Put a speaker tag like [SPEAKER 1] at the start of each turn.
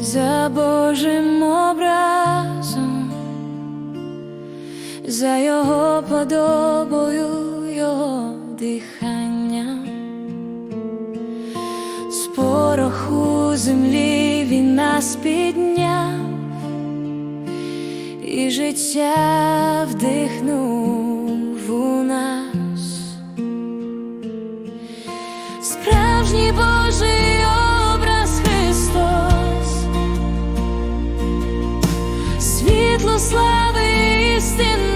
[SPEAKER 1] за Божим образом, за його подобою, його диханням, з пороху землі він нас підняв і життя вдихнув у нас. Справжній Божий слави істинно.